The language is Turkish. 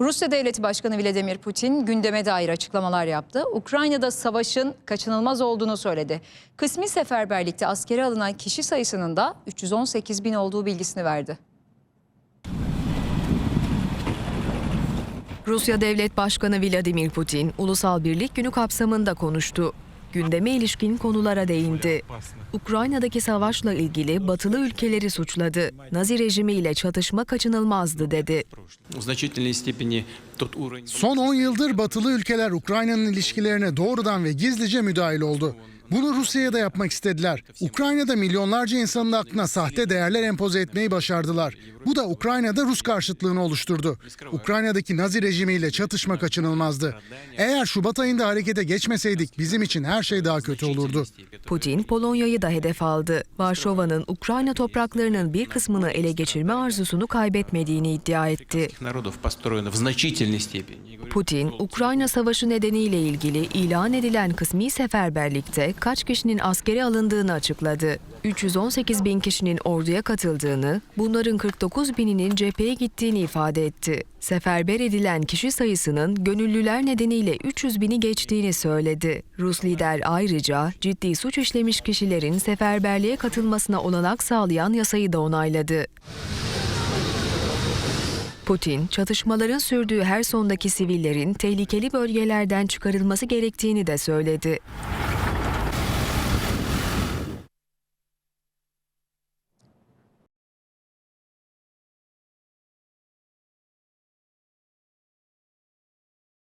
Rusya Devleti Başkanı Vladimir Putin gündeme dair açıklamalar yaptı. Ukrayna'da savaşın kaçınılmaz olduğunu söyledi. Kısmi seferberlikte askere alınan kişi sayısının da 318 bin olduğu bilgisini verdi. Rusya Devlet Başkanı Vladimir Putin Ulusal Birlik Günü kapsamında konuştu gündeme ilişkin konulara değindi. Ukrayna'daki savaşla ilgili batılı ülkeleri suçladı. Nazi rejimiyle çatışma kaçınılmazdı dedi. Son 10 yıldır batılı ülkeler Ukrayna'nın ilişkilerine doğrudan ve gizlice müdahil oldu. Bunu Rusya'ya da yapmak istediler. Ukrayna'da milyonlarca insanın aklına sahte değerler empoze etmeyi başardılar. Bu da Ukrayna'da Rus karşıtlığını oluşturdu. Ukrayna'daki Nazi rejimiyle çatışma kaçınılmazdı. Eğer Şubat ayında harekete geçmeseydik bizim için her şey daha kötü olurdu. Putin Polonya'yı da hedef aldı. Varşova'nın Ukrayna topraklarının bir kısmını ele geçirme arzusunu kaybetmediğini iddia etti. Putin, Ukrayna Savaşı nedeniyle ilgili ilan edilen kısmi seferberlikte kaç kişinin askere alındığını açıkladı. 318 bin kişinin orduya katıldığını, bunların 49 bininin cepheye gittiğini ifade etti. Seferber edilen kişi sayısının gönüllüler nedeniyle 300 bini geçtiğini söyledi. Rus lider ayrıca ciddi suç işlemiş kişilerin seferberliğe katılmasına olanak sağlayan yasayı da onayladı. Putin, çatışmaların sürdüğü her sondaki sivillerin tehlikeli bölgelerden çıkarılması gerektiğini de söyledi.